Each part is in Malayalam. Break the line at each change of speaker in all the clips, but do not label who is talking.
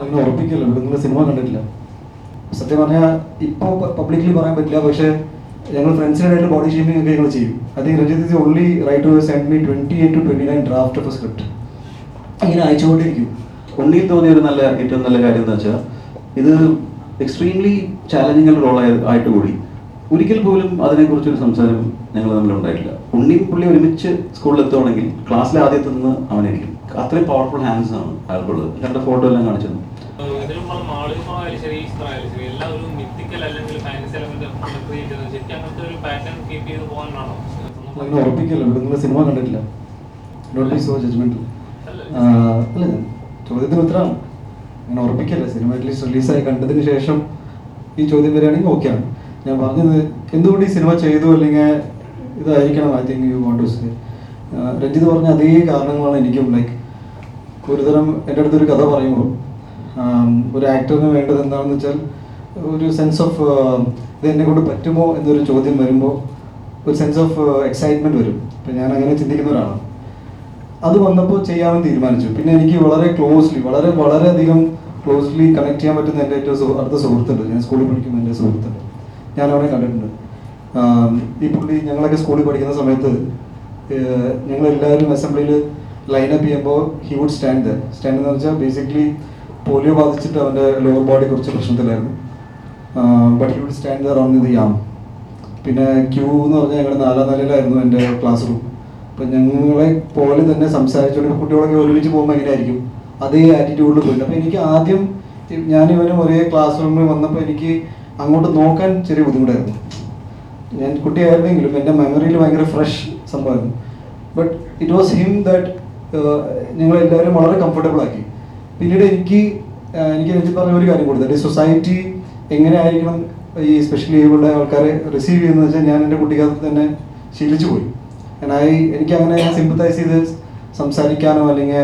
അങ്ങനെ ഉറപ്പിക്കില്ല. നിങ്ങൾ സിനിമ കണ്ടിട്ടില്ല. സത്യം പറഞ്ഞാൽ ഇപ്പോൾ പബ്ലിക്കലി പറയാൻ പറ്റില്ല. പക്ഷേ ഞങ്ങൾ ഫ്രണ്ട്സിനായിട്ട് ബോഡി ഷേമിംഗ് ഒക്കെ ഞങ്ങൾ ചെയ്യും. Ranjith is only right to send me twenty eight to twenty nine draft of script ഇങ്ങനെ അയച്ചുകൊണ്ടിരിക്കും.
ഉണ്ണിയിൽ തോന്നിയ ഒരു നല്ല ഏറ്റവും നല്ല കാര്യം എന്ന് വെച്ചാൽ ഇത് എക്സ്ട്രീംലി ചാലഞ്ചിങ് റോൾ ആയിട്ട് കൂടി. ഒരിക്കൽ പോലും അതിനെക്കുറിച്ചൊരു സംസാരം ഞങ്ങൾ തമ്മിൽ ഉണ്ടായിട്ടില്ല. ഉണ്ണിയും പുള്ളി ഒരുമിച്ച് സ്കൂളിൽ എത്തുവാണെങ്കിൽ ക്ലാസ്സിൽ ആദ്യത്തെ നിന്ന് അവനായിരിക്കും. അത്രയും പവർഫുൾ ഹാൻഡ്സ് ആണ് അയാൾക്കുള്ളത് ഞങ്ങളുടെ ഫോട്ടോ എല്ലാം കാണിച്ചു
അങ്ങനെ ഉറപ്പിക്കല്ലോ നിങ്ങൾ സിനിമ കണ്ടിട്ടില്ല. ഡോണ്ട് ബി സോ ജഡ്ജ്മെന്റൽ അല്ല ചോദ്യത്തിന് ഉത്തരമാണ്. അങ്ങനെ ഉറപ്പിക്കല്ല. സിനിമ അറ്റ്ലീസ്റ്റ് റിലീസായി കണ്ടതിന് ശേഷം ഈ ചോദ്യം വരികയാണെങ്കിൽ ആണ്. ഞാൻ പറഞ്ഞത് എന്തുകൊണ്ട് ഈ സിനിമ ചെയ്തു അല്ലെങ്കിൽ ഇതായിരിക്കണം I think you want to say Ranjith പറഞ്ഞ അതേ കാരണങ്ങളാണ് എനിക്കും ലൈക്ക് ഒരുതരം എന്റെ അടുത്തൊരു കഥ പറയുമ്പോൾ ഒരു ആക്ടറിന് വേണ്ടത് എന്താണെന്ന് വെച്ചാൽ ഒരു സെൻസ് ഓഫ് ഇത് എന്നെ കൊണ്ട് പറ്റുമോ എന്നൊരു ചോദ്യം വരുമ്പോൾ ഒരു സെൻസ് ഓഫ് എക്സൈറ്റ്മെന്റ് വരും. അപ്പം ഞാൻ അങ്ങനെ ചിന്തിക്കുന്ന ഒരാളാണ്. അത് വന്നപ്പോൾ ചെയ്യാമെന്ന് തീരുമാനിച്ചു. പിന്നെ എനിക്ക് വളരെ ക്ലോസ്ലി വളരെ വളരെയധികം ക്ലോസ്ലി കണക്ട് ചെയ്യാൻ പറ്റുന്ന എന്റെ ഏറ്റവും അടുത്ത സുഹൃത്തുണ്ട്. ഞാൻ സ്കൂളിൽ പഠിക്കുന്ന എന്റെ സുഹൃത്തുണ്ട്. ഞാൻ അവനെ കണ്ടിട്ടുണ്ട്. ഈ പുള്ളി ഞങ്ങളൊക്കെ സ്കൂളിൽ പഠിക്കുന്ന സമയത്ത് ഞങ്ങൾ എല്ലാവരും അസംബ്ലിയിൽ ലൈനപ്പ് ചെയ്യുമ്പോൾ ഹി വുഡ് സ്റ്റാൻഡ് സ്റ്റാൻഡ് എന്ന് വെച്ചാൽ ബേസിക്കലി പോളിയോ ബാധിച്ചിട്ട് അവന്റെ ലോവർ ബോഡി കുറച്ച് പ്രശ്നത്തിലായിരുന്നു. But he would stand there on the yam പിന്നെ ക്യൂ എന്ന് പറഞ്ഞാൽ ഞങ്ങളുടെ നാലാം നിലയിലായിരുന്നു എന്റെ ക്ലാസ് റൂം അപ്പം ഞങ്ങളെ പോലെ തന്നെ സംസാരിച്ചുകൊണ്ട് കുട്ടികളൊക്കെ ഒരുമിച്ച് പോകുമ്പോൾ എങ്ങനെയായിരിക്കും? അതേ ആറ്റിറ്റ്യൂഡിൽ പോയിട്ട് അപ്പോൾ എനിക്ക് ആദ്യം ഞാൻ ഒരേ ക്ലാസ് റൂമിൽ വന്നപ്പോൾ എനിക്ക് അങ്ങോട്ട് നോക്കാൻ ചെറിയ ബുദ്ധിമുട്ടായിരുന്നു. ഞാൻ കുട്ടിയായിരുന്നെങ്കിലും എന്റെ മെമ്മറിയിൽ ഭയങ്കര ഫ്രഷ് സംഭവമായിരുന്നു but it was him that ഞങ്ങളെല്ലാവരും വളരെ കംഫർട്ടബിൾ ആക്കി. പിന്നീട് എനിക്ക് എനിക്ക് രഞ്ജിത്ത് പറഞ്ഞ ഒരു കാര്യം ദാറ്റ് സൊസൈറ്റി എങ്ങനെ ആയിരിക്കണം ഈ സ്പെഷ്യലി ഏബിൾഡ് ആൾക്കാരെ റിസീവ് ചെയ്യുന്നത് വെച്ചാൽ ഞാൻ എന്റെ കുട്ടിക്കാലത്ത് തന്നെ ശീലിച്ചു പോയി. ഐ എനിക്ക് അങ്ങനെ സിമ്പത്തൈസ് ചെയ്ത് സംസാരിക്കാനോ അല്ലെങ്കിൽ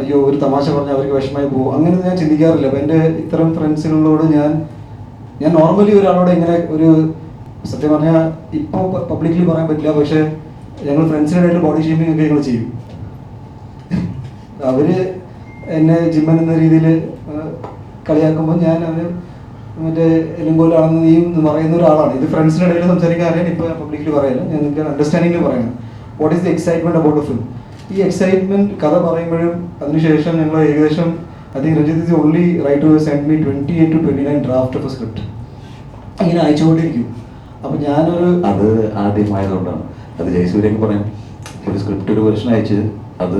അയ്യോ ഒരു തമാശ പറഞ്ഞാൽ അവർക്ക് വിഷമമായി പോകും അങ്ങനെ ഞാൻ ചിന്തിക്കാറില്ല. അപ്പം എന്റെ ഇത്തരം ഫ്രണ്ട്സുകളോട് ഞാൻ ഞാൻ നോർമലി ഒരാളോട് ഇങ്ങനെ ഒരു സത്യം പറഞ്ഞാൽ ഇപ്പോൾ പബ്ലിക്കലി പറയാൻ പറ്റില്ല പക്ഷേ ഞങ്ങൾ ഫ്രണ്ട്സിനായിട്ട് ബോഡി ഷേമിംഗ് ഒക്കെ ഞങ്ങൾ ചെയ്യും. അവർ എന്നെ ജിമ്മൻ എന്ന രീതിയിൽ കളിയാക്കുമ്പോൾ ഞാൻ അവർ മറ്റേ എലുങ്കോലാണെന്ന് നീ പറയുന്ന ഒരാളാണ്. ഇത് ഫ്രണ്ട്സിന് ഇടയിൽ സംസാരിക്കാൻ അറിയാൻ ഇപ്പോൾ പബ്ലിക്കലി പറയില്ല. ഞാൻ നിങ്ങൾക്ക് അണ്ടർസ്റ്റാൻഡിങ്ങിൽ പറയുന്നത് what is the excitement about film ഈ എക്സൈറ്റ്മെന്റ് കഥ പറയുമ്പോഴും അതിനുശേഷം ഞങ്ങൾ ഏകദേശം I think Ranjith only right to send me twenty eight to twenty nine draft of script ഇങ്ങനെ അയച്ചുകൊണ്ടിരിക്കും. അപ്പം ഞാനൊരു
അത് ആദ്യമായതുകൊണ്ടാണ്. അത് ജയസൂര്യൊക്കെ പറയാം. ഒരു സ്ക്രിപ്റ്റ് ഒരു വെർഷൻ അയച്ച് അത്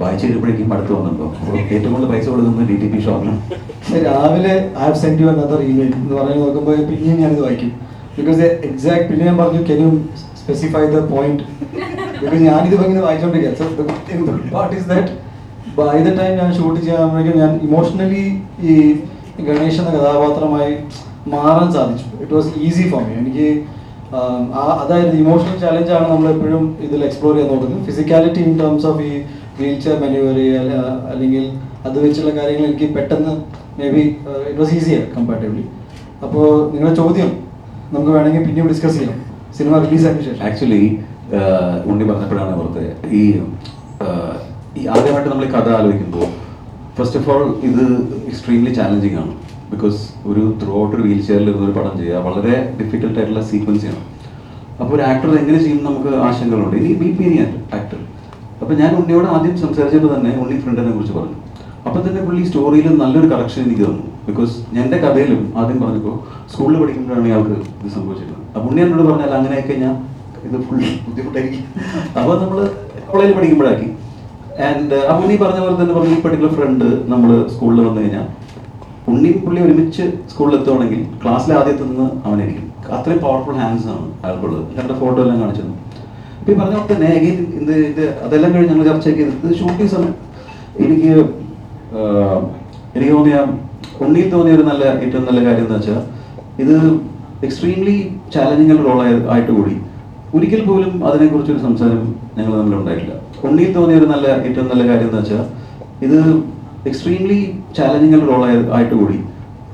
വായിച്ചു കഴിയുമ്പോഴേക്കും അടുത്ത് വന്നിട്ടുണ്ടോ? ഏറ്റവും കൂടുതൽ പൈസ കൊടുക്കുന്നത് ഡി ടി പി ഷോപ്പിന്
രാവിലെ ഐ സെൻഡ് ഇമെയിൽ എന്ന് പറഞ്ഞ് നോക്കുമ്പോൾ പിന്നെയും ഞാനിത് വായിക്കും. ബിക്കോസ് എക്സാക്ട് പിന്നെ ഞാൻ പറഞ്ഞു can you specify the point because ഞാനിത് ഇങ്ങനെ വായിച്ചോണ്ടിരിക്കുക what is that by the time ഞാൻ ഷൂട്ട് ചെയ്യാൻ ഞാൻ ഇമോഷണലി ഈ ഗണേഷ് എന്ന കഥാപാത്രമായി മാറാൻ സാധിച്ചു. It was easy for me എനിക്ക് അതായത് ഇമോഷണൽ ചാലഞ്ചാണ് നമ്മൾ എപ്പോഴും ഇതിൽ എക്സ്പ്ലോർ ചെയ്യാൻ നോക്കുന്നത്. ഫിസിക്കാലിറ്റി ഇൻ ടേംസ് ഓഫ് ഈ വീൽ ചെയർ മെനുവർ അല്ലെങ്കിൽ അത് വെച്ചുള്ള കാര്യങ്ങൾ എനിക്ക് പെട്ടെന്ന് maybe it was easier comparatively അപ്പോൾ നിങ്ങളുടെ ചോദ്യം നമുക്ക് വേണമെങ്കിൽ പിന്നെയും ഡിസ്കസ് ചെയ്യാം. സിനിമ റിലീസ് റിലീസായതിനു ശേഷം.
ആക്ച്വലി ഉണ്ണി പറഞ്ഞപ്പോഴാണ് ഓർത്ത് ഈ ഈ ആദ്യമായിട്ട് നമ്മൾ ഈ കഥ ആലോചിക്കുമ്പോൾ ഫസ്റ്റ് ഓഫ് ഓൾ ഇത് എക്സ്ട്രീംലി ചാലഞ്ചിങ് ആണ്. ബിക്കോസ് ഒരു ത്രൂ ഔട്ട് ഒരു വീൽ ചെയറിൽ ഒരു പടം ചെയ്യുക. വളരെ ഡിഫിക്കൽട്ട് ആയിട്ടുള്ള സീക്വൻസ് ചെയ്യണം അപ്പോൾ ഒരു ആക്ടർ എങ്ങനെ ചെയ്യും നമുക്ക് ആശങ്കകളുണ്ട്. ഇനി ബി പി ആക്ടർ അപ്പോൾ ഞാൻ ഉണ്ണിയോട് ആദ്യം സംസാരിച്ചപ്പോൾ തന്നെ ഉണ്ണി ഫ്രണ്ടിനെ കുറിച്ച് പറഞ്ഞു. അപ്പം തന്നെ പുള്ളി സ്റ്റോറിയിൽ നല്ലൊരു കറക്ഷൻ എനിക്ക് തന്നു. ബിക്കോസ് എന്റെ കഥയിലും ആദ്യം പറഞ്ഞപ്പോൾ സ്കൂളിൽ പഠിക്കുമ്പോഴാണ് ഇയാൾക്ക് ഇത് സംഭവിച്ചിരുന്നത്. അപ്പം ഉണ്ണി എന്നോട് പറഞ്ഞാൽ അങ്ങനെയൊക്കെ ഞാൻ ഇത് ഫുൾ ബുദ്ധിമുട്ടായിരിക്കും. അപ്പോൾ നമ്മൾ കോളേജിൽ പഠിക്കുമ്പോഴാക്കി. ആൻഡ് അപ്പോൾ ഉണ്ണി പറഞ്ഞ പോലെ തന്നെ പറഞ്ഞു ഈ പെർട്ടിക്കുലർ ഫ്രണ്ട് നമ്മൾ സ്കൂളിൽ വന്നു കഴിഞ്ഞാൽ ഉണ്ണി പുള്ളി ഒരുമിച്ച് സ്കൂളിൽ എത്തുവാണെങ്കിൽ ക്ലാസ്സിലെ ആദ്യത്തെ നിന്ന് അവനായിരിക്കും. അത്രയും പവർഫുൾ ഹാൻഡ്സ് ആണ് അയാൾക്കുള്ളത്. ഞങ്ങളുടെ ഫോട്ടോ എല്ലാം കാണിച്ചു ഇപ്പൊ ഈ പറഞ്ഞ പോലെ തന്നെ അഗെയിൻ ഇത് ഇത് അതെല്ലാം കഴിഞ്ഞ് ഞങ്ങൾ ചർച്ച ചെയ്ത് ഇത് ഷൂട്ടിംഗ് സമയം. എനിക്ക് എനിക്ക് തോന്നിയ ഉണ്ണിയിൽ തോന്നിയ ഒരു നല്ല ഏറ്റവും നല്ല കാര്യം എന്ന് വെച്ചാൽ ഇത് എക്സ്ട്രീംലി ചാലഞ്ചിങ് റോൾ ആയിട്ട് കൂടി. ഒരിക്കൽ പോലും അതിനെക്കുറിച്ചൊരു സംസാരം ഞങ്ങൾ തമ്മിൽ ഉണ്ടായിട്ടില്ല ഉണ്ണിയിൽ തോന്നിയ ഒരു നല്ല ഏറ്റവും നല്ല കാര്യം എന്ന് വെച്ചാൽ ഇത് എക്സ്ട്രീംലി ചാലഞ്ചിങ് റോൾ ആയിട്ട് കൂടി.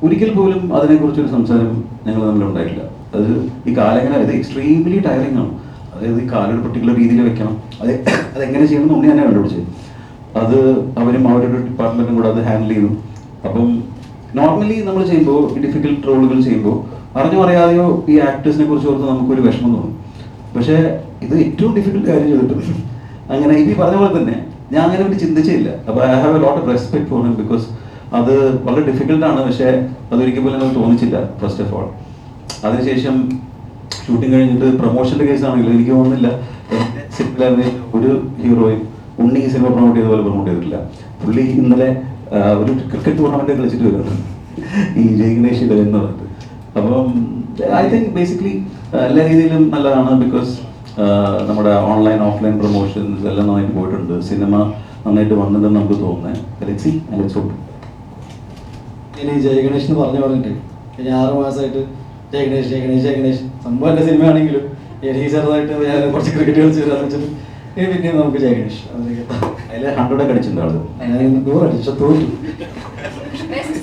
ഒരിക്കൽ പോലും അതിനെക്കുറിച്ചൊരു സംസാരം ഞങ്ങൾ തമ്മിൽ ഉണ്ടായിട്ടില്ല. അത് ഈ കാലങ്ങനെ അത് എക്സ്ട്രീംലി ടയറിംഗ് ആണ്. അതായത് ഈ കാലൊരു പെർട്ടിക്കുലർ രീതിയിൽ വെക്കണം. അത് അതെങ്ങനെ ചെയ്യണം എന്ന് തന്നെ കണ്ടുപിടിച്ചത് അത് അവരും അവരുടെ ഡിപ്പാർട്ട്മെന്റും കൂടെ അത് ഹാൻഡിൽ ചെയ്തു. അപ്പം നോർമലി നമ്മൾ ചെയ്യുമ്പോൾ ഈ ഡിഫിക്കൽട്ട് റോളുകൾ ചെയ്യുമ്പോൾ അറിഞ്ഞോ അറിയാതെയോ ഈ ആക്ടേഴ്സിനെ കുറിച്ച് ഓർത്ത് നമുക്കൊരു വിഷമം തോന്നും. പക്ഷേ ഇത് ഏറ്റവും ഡിഫിക്കൽട്ട് കാര്യം ചെയ്തിട്ടുണ്ട് അങ്ങനെ ഈ പറഞ്ഞ പോലെ തന്നെ ഞാൻ അങ്ങനെ ഒരു ചിന്തിച്ചില്ല. അപ്പൊ I have a lot of respect for him because അത് വളരെ ഡിഫിക്കൽട്ടാണ് പക്ഷേ അതൊരിക്കൽ പോലും നമുക്ക് തോന്നിച്ചില്ല ഫസ്റ്റ് ഓഫ് ഓൾ അതിനുശേഷം ഷൂട്ടിംഗ് കഴിഞ്ഞിട്ട് പ്രൊമോഷന്റെ കേസ് ആണെങ്കിലും എനിക്ക് തോന്നുന്നില്ല. എന്റെ സിനിമയിലെ ഒരു ഹീറോയും ഉണ്ണി സിനിമ പ്രൊമോട്ട് ചെയ്ത പോലെ പ്രൊമോട്ട് ചെയ്തിട്ടില്ല. പുള്ളി ഇന്നലെ ഒരു ക്രിക്കറ്റ് ടൂർണമെന്റ് കളിച്ചിട്ട് വരുന്നത് ഈ ജയഗണേഷ് എന്ന് പറഞ്ഞിട്ട്. അപ്പം ഐ തിങ്ക് ബേസിക്കലി എല്ലാ രീതിയിലും നല്ലതാണ് ബിക്കോസ് നമ്മുടെ ഓൺലൈൻ ഓഫ്ലൈൻ പ്രൊമോഷൻസ് എല്ലാം നന്നായിട്ട് പോയിട്ടുണ്ട്. സിനിമ നന്നായിട്ട് വന്നിട്ടുണ്ടെന്ന് നമുക്ക് തോന്നുന്നത് അലക്സി ഹോപ്പ്
ഇനി ജയ ഗണേഷ് എന്ന് പറഞ്ഞു പറഞ്ഞിട്ട് കഴിഞ്ഞ ആറ് മാസമായിട്ട് ജയ ഗണേഷ് ജയ ഗണേഷ് ജയ ഗണേഷ് സംഭവം എന്റെ സിനിമയാണെങ്കിലും എനിക്ക് ചെറുതായിട്ട് ഞാൻ കുറച്ച് ക്രിക്കറ്റ് കളിച്ച് വരാൻ വെച്ചിട്ട് ഇനി പിന്നെ നമുക്ക് ജയ ഗണേഷ് അതിലേക്ക് എത്താം.
അതിൽ ഹൺഡ്രഡ് ഒക്കെ അടിച്ചിട്ടുണ്ട് ആൾ.
ഞാൻ നൂറടി പക്ഷെ തോറ്റു.
ബെസ്റ്റ്